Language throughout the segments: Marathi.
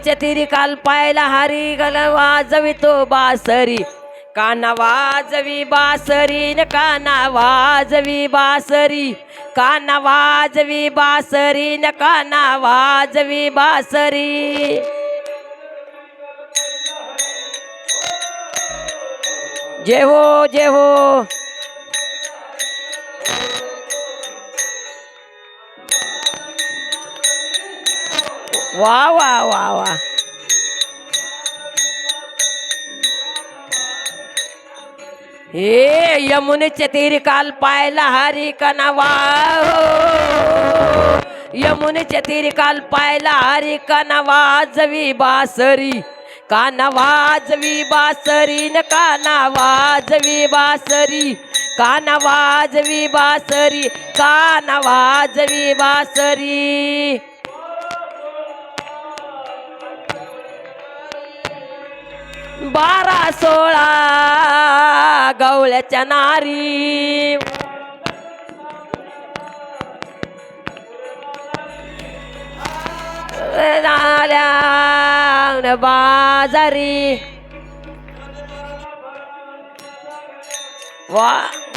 यमुनीच्या तिरी काल पायला हरी गल वाजवितो बासरी. काना वाजवी बासरी न काना वाजवी बासरी. काना वाजवी बासरी न काना वाजवी बासरी. जय हो जय हो. वा वा वा वा. हे यमुनेचे तीरी काल पायला हरी कनावा हो. यमुनेचे तीरी काल पायला हरी कनावा जवी बासरी काना वाजवी बासरी न काना वाजवी बासरी काना वाजवी बासरी काना वाजवी बासरी. बारा सोळा गवळ्याच्या नारी. झाल्या बाजारी. वा.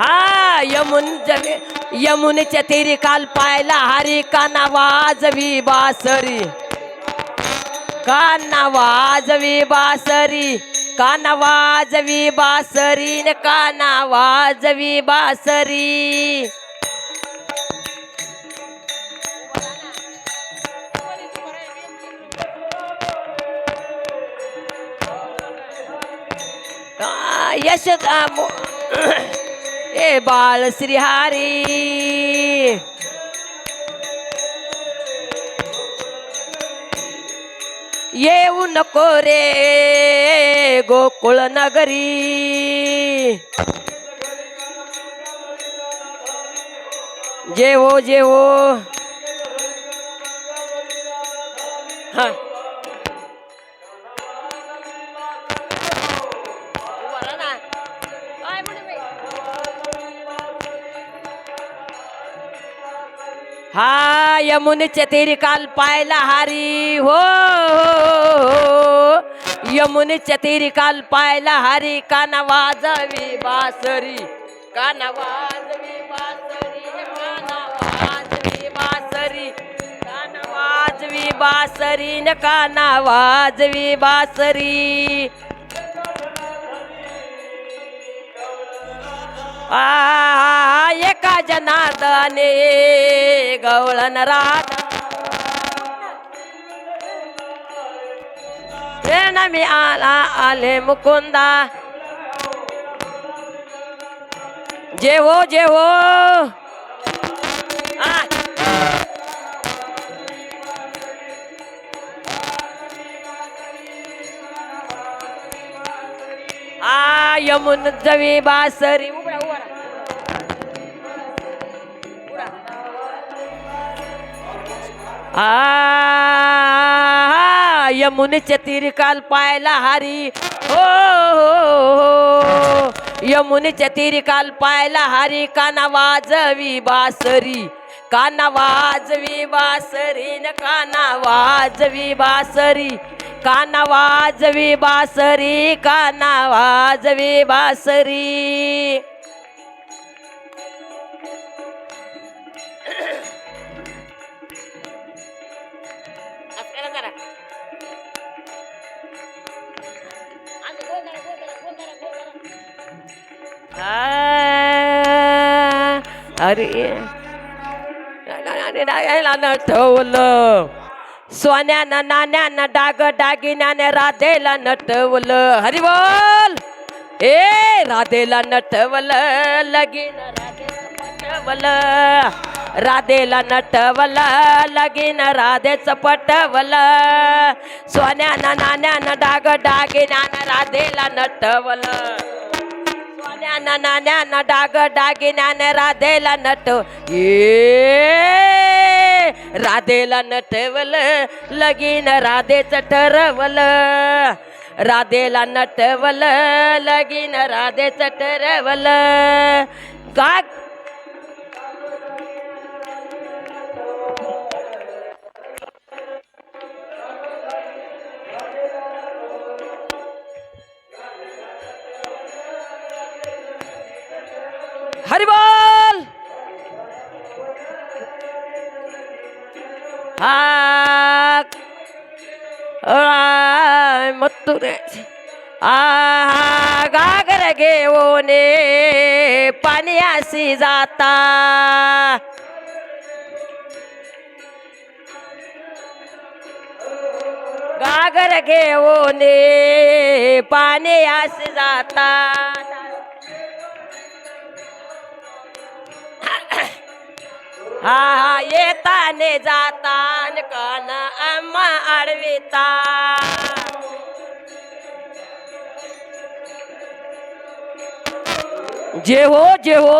हा यमुन जगे यमुनेच्या तेरी काल पायला हरी काना वाजवी बासरी. काना वाजवी बासरी काना वाजवी बासरी न काना वाजवी बासरी. यश ए बाळ श्रीहारी येऊ नको रे गोकुळ नगरी। जेवो जेवो। हा। हा यमुनेचे तेरी काल पायला हारी. हो, हो, हो यमुनेचे तेरी काल पायला हारी. काना वाजवी बासरी. काना वाजवी बासरी. काना वाजवी बासरी. काना वाजवी बासरी न काना वाजवी बासरी. आ एका जनार्दने गवळण राधा मी आला आले मुकुंदा. जे हो जे आ. आ यमुन जवी बासरी आ यमुनेच्या तीरी काल पायला हारी. हो, हो, हो. यमुनेचे तीर काल पायला हारी. काना वाजवी बासरी. काना वाजवी बासरी न काना वाजवी बासरी. काना वाजवी बासरी काना वाजवी बासरी. आ, अरे. याला नटवलं सोन्यानं नाण्यानं डाग डागिन्याने राधेला नटवलं. हरी बोल. ए राधेला नटवलं लगीन राधेला राधेला नटवलं लगीन राधेचं पटवलं. सोन्यानं नाण्यानं डाग डागिन्यानं राधेला नटवलं. सोन्यानं नाण्यानं डाग डागिन्यानं राधेला नट. ये राधेला नटवलं लगीन राधेचं ठरवलं. राधेला नटवल लगीन राधेच ठरवल. का आ, मत्तुरे। आ गागर घेऊने पाण्याशी जाता। गागर घेऊने पाण्याशी जाता। हा कन अम्मा अडविता जे हो जे हो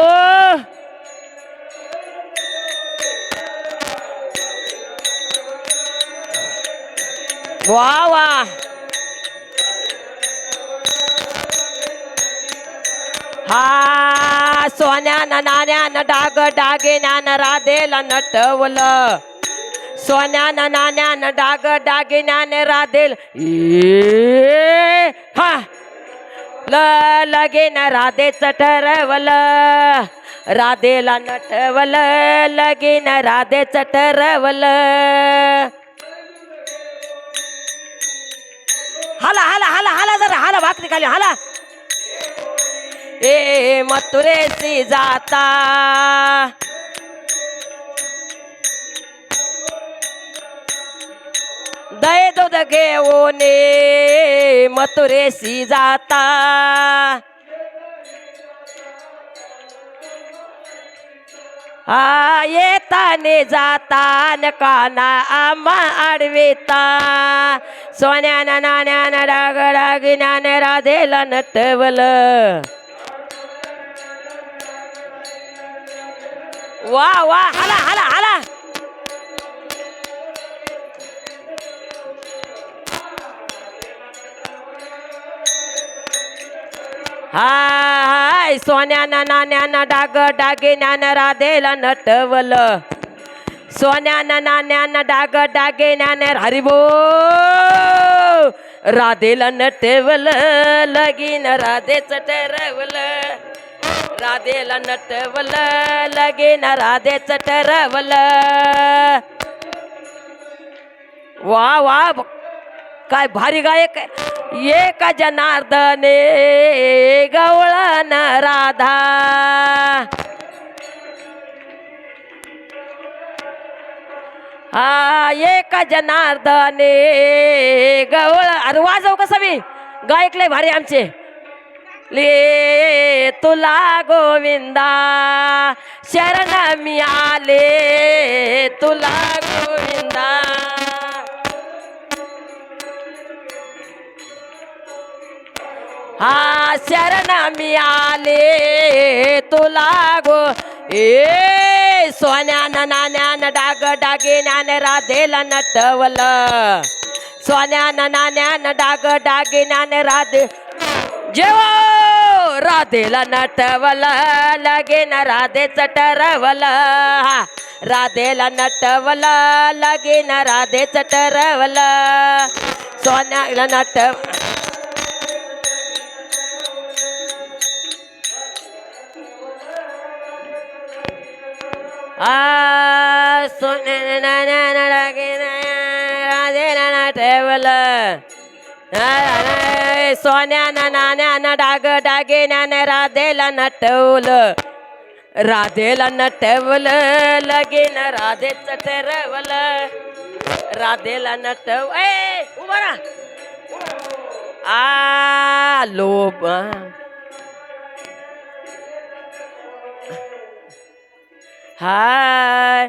वाह। वा हा। सोन्यानं नाण्यानं डाग डागिन्यानं राधेला नटवलं सोन्यानं नाण्यानं डाग डागिन्याने राधेल हा ल लगीन राधेच ठरवलं राधेला नटवलं लगीन राधेच ठरवलं हाला हाला हाला हाला जरा हाला भाकरी खाली हाला ए मथुरेशी जाता. दय दूध घेऊन मथुरेशी जाता. आ येताने जातान काना आम्हा आडवेता. सोन्यानं नाण्यानं डाग डागिन्यानं राधेला नटवलं वा वा हाला हाला हाला. हाय सोन्यानं नाण्यानं डाग डागिन्यानं राधेला नटवलं. सोन्यानं नाण्यानं डाग डागिन्यानं हरिबो राधेला नटवलं लगीन राधेच ठरवलं. राधेला नटवलं लगीन राधेच ठरवलं. वा वा काय भारी गायक आहे. एका जनार्दने गवळण राधा. हा एक जनार्दने गवळ अरे वाजव कसं मी? गायकले भारी आमचे. ले तुला गोविंदा शरण मी आले तुला गोविंदा. हा शरण मी आले तुला गो ए सोन्यान नाण्यान डाग डागिन्यान राधेला नटवलं. सोन्यान नाण्यान डाग डागिन्यान राधे जेवा राधेला नटवलं लगीन राधेच ठरवलं. राधेला नटवलं लगीन राधेच ठरवलं. सोन्याला नट आ सोन्यानं राधेला नटवलं. सोन्यानं नाण्यानं डाग डागिन्यानं राधेला नटवलं राधेला नटवलं लगीन राधेच ठरवलं. राधेला नटव ए उभा राहा. आ लोब हाय.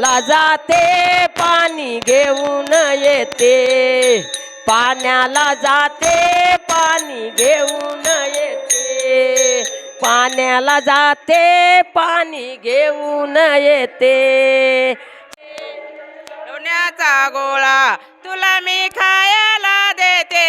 ला जाते पाणी घेऊन येते. पाण्याला जाते पाणी घेऊन येते. पाण्याला जाते पाणी घेऊन येते. लोण्याचा गोळा तुला मी खायला देते.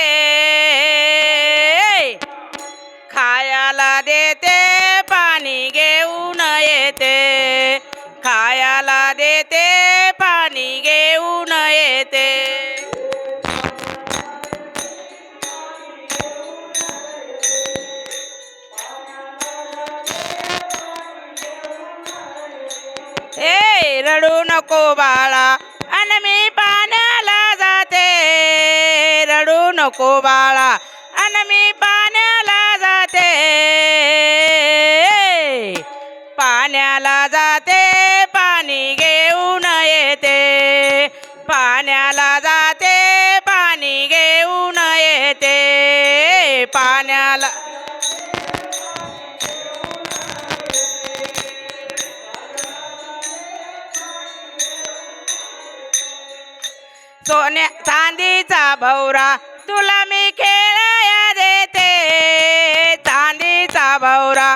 नको बाळा अन मी पाण्याला जाते रडू नको बाळा सोन्या चांदीचा भवरा तुला मी खेळाया देते. चांदीचा भवरा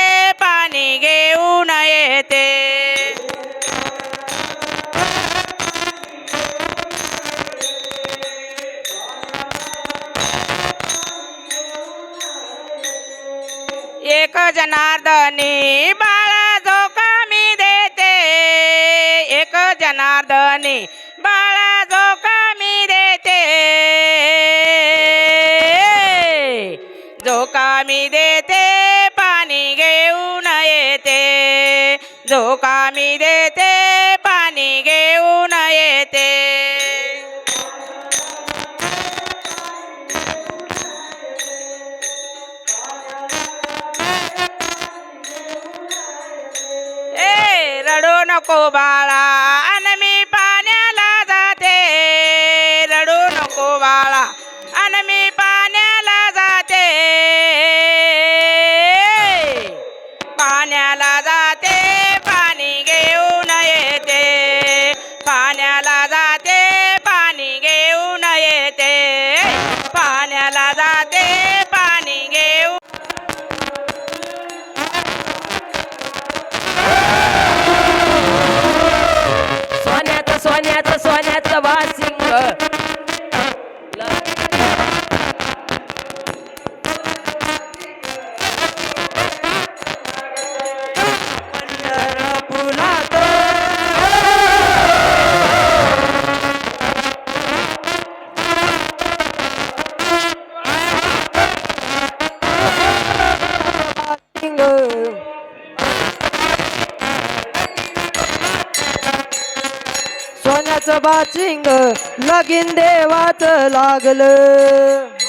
जनार्दनी बाळा जो मी देते. एक जनार्दनी बाळा जो मी देते. जो कामी देते पाणी घेऊन येते. जो कामी देते नको बाळा अन मी पाण्याला जाते. रडू नको बाळा अन मी पाण्याला जाते. बाचिंग लगीन देवाचं लागलं.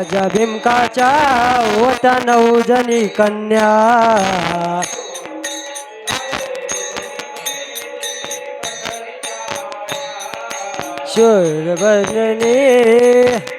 राजा भीमकाच्या होत्या नऊ जणी कन्या. शूरभरणी सोन्याचं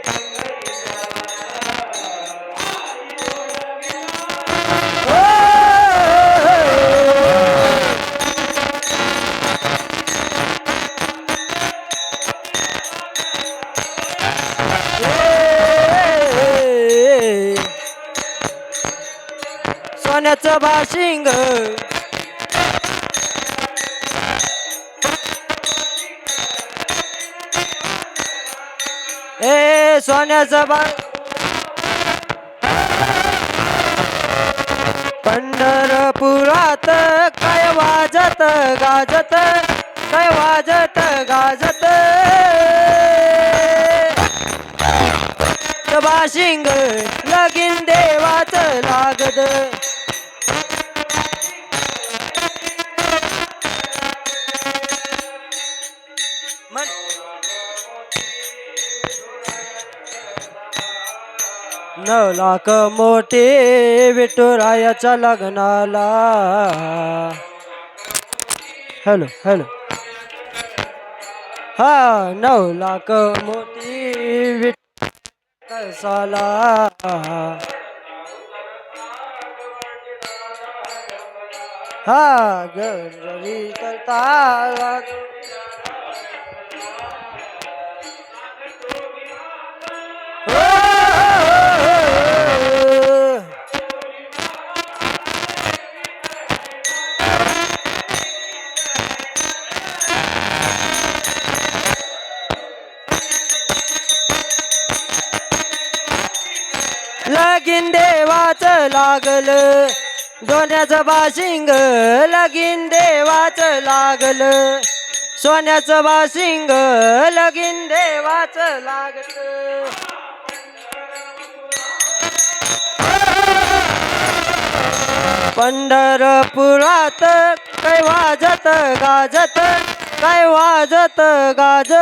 बाशिंग ए सोन्याचं बा पंढरपुरात काय वाजत गाजत काय वाजत गाजत बाशिंग लगीन देवाच लागत नऊ लाख मोठे विठुरायाच्या लग्नाला. Hello hello. हा नऊ लाख मोठी विठ कसाला हा गरी करता लागल. सोन्याचं बाशिंग लगीन देवाच लागल. सोन्याचं बाशिंग लगीन देवाच लागल. पंढरपुरात काय वाजत गाजत काय वाजत गाजत?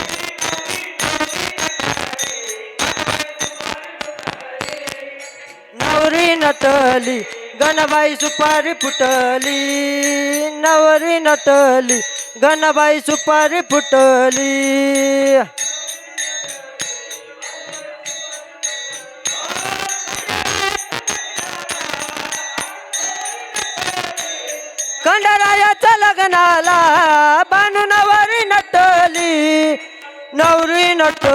नटली गणबाई सुपारी फुटली नवरी नटली गणबाई सुपारी फुटली. खंडरायाच्या लग्नाला बानू नवरी नटली नवरी नट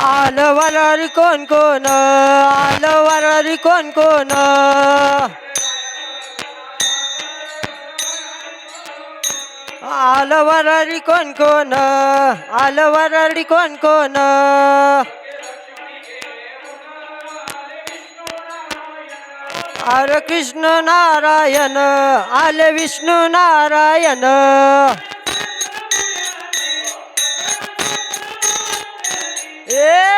आलं वरारी कोण कोण? आलं वरारी कोण कोण? आलं वरारी कोण कोण? आलं वरारी कोण कोण? हर कृष्ण नारायण आले विष्णू नारायण. ए!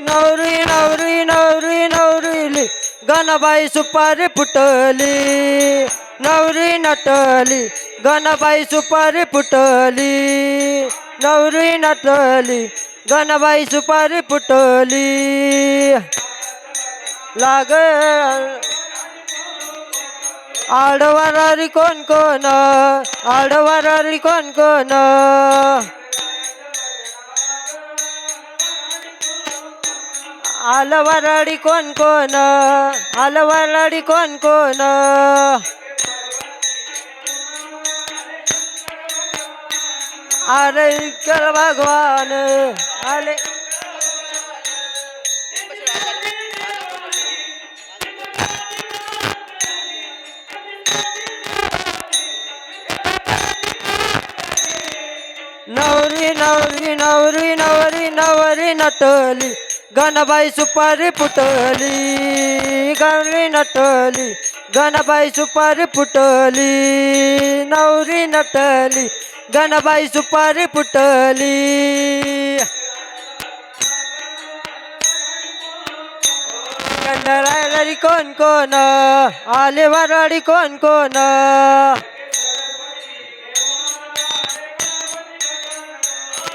नवरी नवरी नवरी नवरीली गणबाई सुपारी फुटली. नवरी नटली गणबाई सुपारी फुटली. नवरी नटली गणबाई सुपारी फुटली. लाग आडवारारी कोण कोण? आडवारारी कोण कोण? आलवाराडी कोण कोण? आलवाराडी कोण कोण? अरे कर भगवान. आले नवरी नवरी नवरी नवरी नवरी नटली. गणबाई सुपारी फुटली. गणरी नटली. गणबाई सुपारी फुटली. नवरी नटली. गणबाई सुपारी फुटली. कंडरायरी कोण कोण? आले वराडी कोण कोण?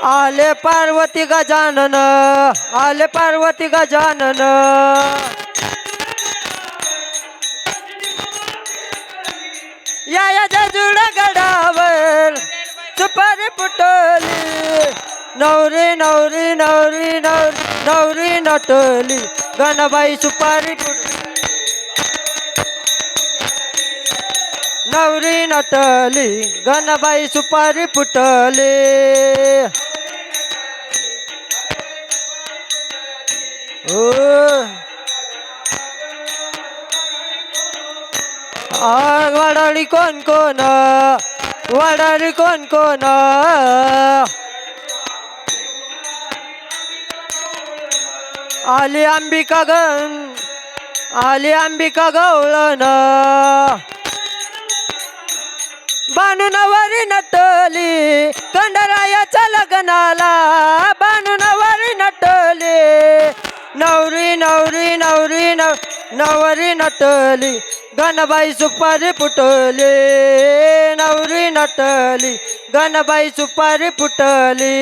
आले पार्वती गजानन आले पार्वती गजानन. या या जजुड गडावर सुपारी फुटली. नवरी नवरी नवरी नवरी नवरी नटली. गणबाई सुपारी फुट नवरी नटली गणबाई सुपारी फुटली. ओ. आ, वडाळी कोण कोण? वडाळी कोण कोण? आली अंबिका गण आली अंबिका गवळण. बाणूनवारी नटली कंडरायाच्या लग्नाला बाणूनवारी नटली. नवरी नवरी नवरी नव नवरी नटली गणबाई सुपारी फुटली. नवरी नटली गणबाई सुपारी फुटली.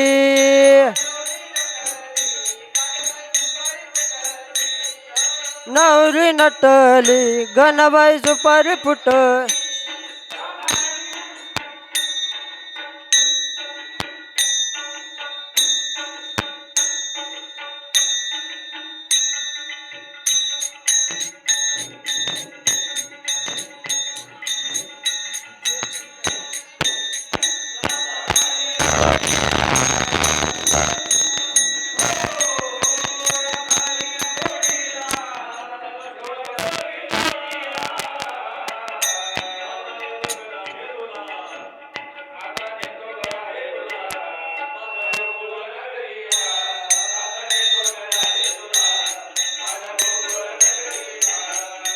नवरी नटली गणबाई सुपारी फुटली.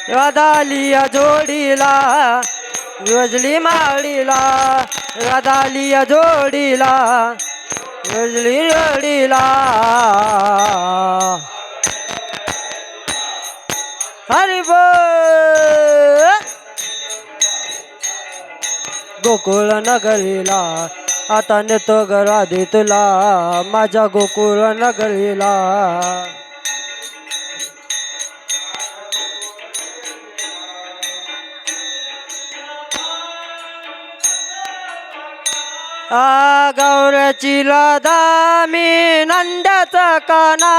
रदालिया जोडीला रोजली माळीला रदालिया जोडीला रोजली जोडीला. हरी बोल! गोकुळ नगरीला आता नेतो घरा तुला माझ्या गोकुळ नगरीला. आ गौऱ्याची लादा मी नंद्याचा काना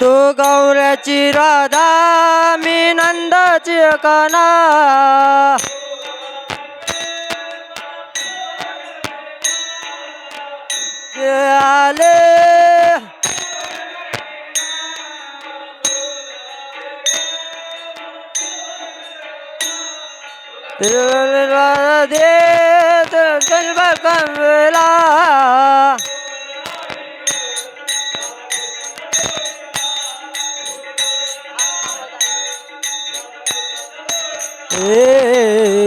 तू गौऱ्याची राधा मी नंदाची काना आले दे कमला ए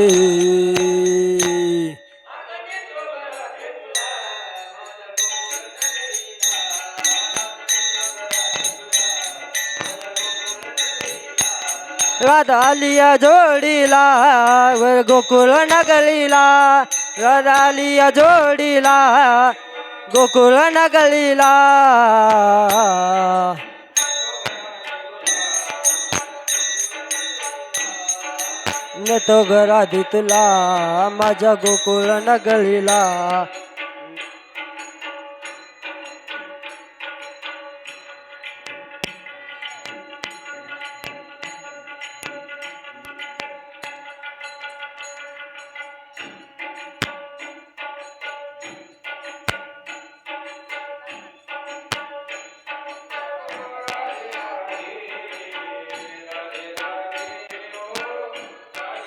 राधालिया जोडीला गोकुळ नगलीला राधालिया जोडीला गोकुळ नगलीला नेतो घरा तुला माझ्या Gokul नगलीला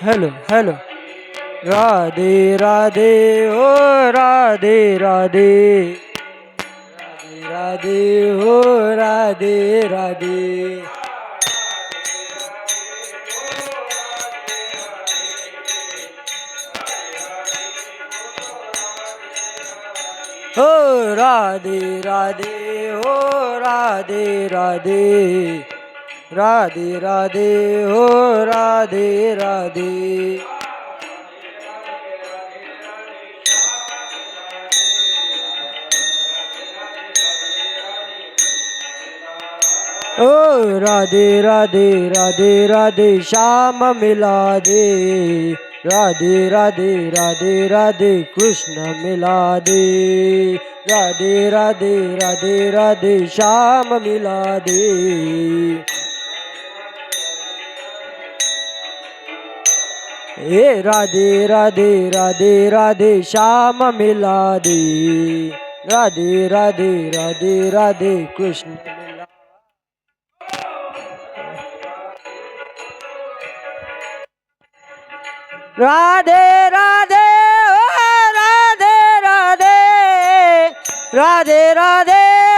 hello, hello. Radhe, Radhe, oh Radhe, Radhe. Radhe, Radhe, oh Radhe, Radhe. Oh Radhe, Radhe, oh Radhe, Radhe. Radhe Radhe हो राधे राधे ओ राधे राधे राधे राधे श्याम मिला दे राधे राधे राधे राधे कृष्ण मिला दे राधे राधे राधे राधे श्याम मिला दे हे राधे राधे राधे राधे श्याम मिला दे राधे राधे राधे राधे कृष्ण मिला राधे राधे ओ राधे राधे राधे राधे ओ राधे